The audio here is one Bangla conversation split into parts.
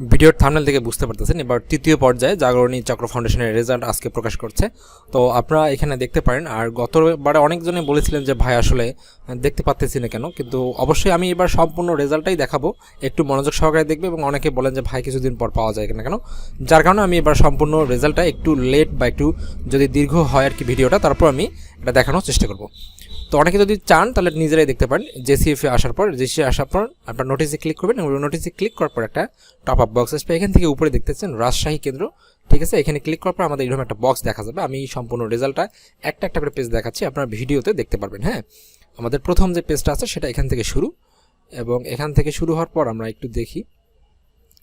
ভিডিওর থামনেল থেকে বুঝতে পারতেছেন। এবার তৃতীয় পর্যায়ে জাগরণী চক্র ফাউন্ডেশনের রেজাল্ট আজকে প্রকাশ করছে। তো আপনারা এখানে দেখতে পারেন, আর গতবারে অনেকজনে বলেছিলেন যে, ভাই, আসলে দেখতে পাচ্তেছি না কেন? কিন্তু অবশ্যই আমি এবার সম্পূর্ণ রেজাল্টটাই দেখাবো। একটু মনোযোগ সহকারে দেখবে এবং অনেকে বলেন যে, ভাই, কিছুদিন পর পাওয়া যায় কিনা কেন? যার কারণে আমি এবার সম্পূর্ণ রেজাল্টটা একটু লেট বা একটু যদি দীর্ঘ হয় আর কি ভিডিওটা, তারপর আমি এটা দেখানোর চেষ্টা করব। তো অনেকে যদি চান, তাহলে নিজেরাই দেখতে পারেন। জেসিএফে আসার পর জেসি আসার পর আপনার নোটিসে ক্লিক করবেন এবং নোটিসে ক্লিক করার পর একটা টপ আপ বক্স আসবে। এখান থেকে উপরে দেখতেছেন রাজশাহী কেন্দ্র। ঠিক আছে? এখানে ক্লিক করার পর আমাদের এরকম একটা বক্স দেখা যাবে। আমি সম্পূর্ণ রেজাল্টটা একটা একটা করে পেজ দেখাচ্ছি। আপনার ভিডিওতে দেখতে পারবেন হ্যাঁ? আমাদের প্রথম যে পেজটা আছে, সেটা এখান থেকে শুরু। এবং এখান থেকে শুরু হওয়ার পর আমরা একটু দেখি।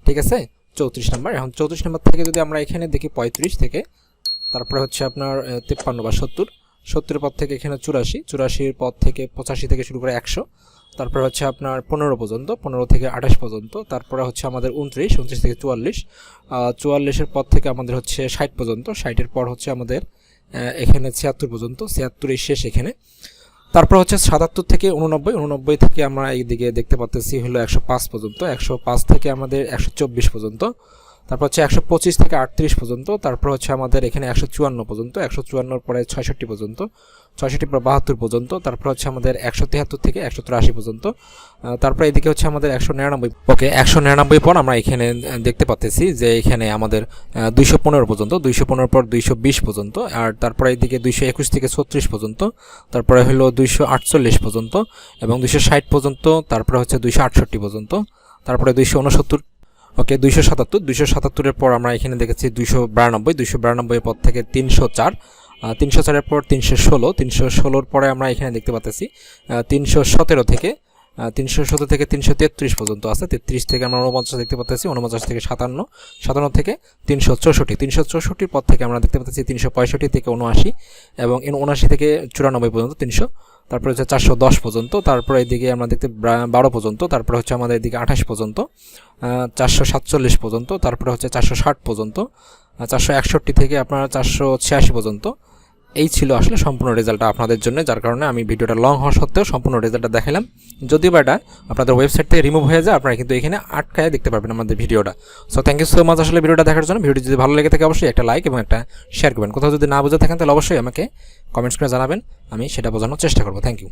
ঠিক আছে? চৌত্রিশ নাম্বার। এখন চৌত্রিশ নাম্বার থেকে যদি আমরা এখানে দেখি পঁয়ত্রিশ থেকে, তারপরে হচ্ছে আপনার তেপ্পান্ন বা সত্তর। সত্তরের পর থেকে এখানে চুরাশি। চুরাশির পর থেকে পঁচাশি থেকে শুরু করে একশো। তারপরে হচ্ছে আপনার পনেরো পর্যন্ত, পনেরো থেকে আঠাশ পর্যন্ত, তারপরে হচ্ছে আমাদের উনত্রিশ উনত্রিশ থেকে চুয়াল্লিশ। চুয়াল্লিশের পর থেকে আমাদের হচ্ছে ষাট পর্যন্ত, ষাটের পর হচ্ছে আমাদের এখানে ছিয়াত্তর পর্যন্ত ছিয়াত্তরের শেষ এখানে। তারপর হচ্ছে সাতাত্তর থেকে উননব্বই উননব্বই থেকে আমরা এইদিকে দেখতে পাচ্তেছি হলো একশো পাঁচ পর্যন্ত, একশো পাঁচ থেকে আমাদের একশো চব্বিশ পর্যন্ত। তারপর হচ্ছে একশো পঁচিশ থেকে আটত্রিশ পর্যন্ত, তারপর হচ্ছে আমাদের এখানে একশো চুয়ান্ন পর্যন্ত, একশো চুয়ান্নর পরে ছয়ষট্টি পর্যন্ত, ছয়ষট্টি পর বাহাত্তর পর্যন্ত, তারপর হচ্ছে আমাদের একশো তেহাত্তর থেকে একশো তিরাশি পর্যন্ত তারপর এদিকে হচ্ছে আমাদের একশো নিরানব্বই, ওকে, একশো নিরানব্বই পর আমরা এখানে দেখতে পাচ্তেছি যে এখানে আমাদের দুইশো পনেরো পর্যন্ত, দুইশো পনেরো পর দুইশো বিশ পর্যন্ত, আর তারপরে এদিকে দুইশো একুশ থেকে ছত্রিশ পর্যন্ত, তারপরে হলো দুইশো আটচল্লিশ পর্যন্ত এবং দুইশো ষাট পর্যন্ত, তারপরে হচ্ছে দুইশো আটষট্টি পর্যন্ত, তারপরে দুইশো উনসত্তর ওকে দুইশো সাতাত্তর, দুইশো সাতাত্তরের পর আমরা এখানে দেখেছি দুইশো বিরানব্বই, দুইশো বিরানব্বইয়ের পর থেকে তিনশো চার তিনশো চারের পর তিনশো ষোলো, তিনশো ষোলোর পরে আমরা এখানে দেখতে পাচ্ছি তিনশো সতেরো থেকে তিনশো সতেরো থেকে তিনশো তেত্রিশ পর্যন্ত আছে। তেত্রিশ থেকে আমরা উনপঞ্চাশ দেখতে পাচ্ছি উনপঞ্চাশ থেকে সাতান্ন সাতান্ন থেকে তিনশো চৌষট্টি। তিনশো চৌষট্টির পর থেকে আমরা দেখতে পাচ্ছি তিনশো পঁয়ষট্টি থেকে উনআশি এবং উনআশি থেকে চুরানব্বই পর্যন্ত তিনশো। তারপরে হচ্ছে চারশো দশ পর্যন্ত, তারপরে এদিকে আমরা দেখতে বারো পর্যন্ত, তারপরে হচ্ছে আমাদের এদিকে আঠাশ পর্যন্ত চারশো সাতচল্লিশ পর্যন্ত, তারপরে হচ্ছে চারশো ষাট পর্যন্ত চারশো একষট্টি থেকে আপনার চারশো ছিয়াশি পর্যন্ত এই ছিল আসলে সম্পূর্ণ রেজাল্টটা আপনাদের জন্য, যার কারণে আমি ভিডিওটা লং হওয়া সত্ত্বেও সম্পূর্ণ রেজাল্টটা দেখালাম যদিও বা এটা আপনাদের ওয়েবসাইট থেকে রিমুভ হয়ে যায়, আপনারা কিন্তু এখানে আটকায় দেখতে পারবেন আমাদের ভিডিওটা। So thank you so much আসলে ভিডিওটা দেখার জন্য। ভিডিও যদি ভালো লেগে থাকে অবশ্যই একটা লাইক এবং একটা শেয়ার করবেন। কোথাও যদি না বুঝে থাকেন তাহলে অবশ্যই আমাকে কমেন্টস করে জানাবেন, আমি সেটা বোঝানোর চেষ্টা করব। Thank you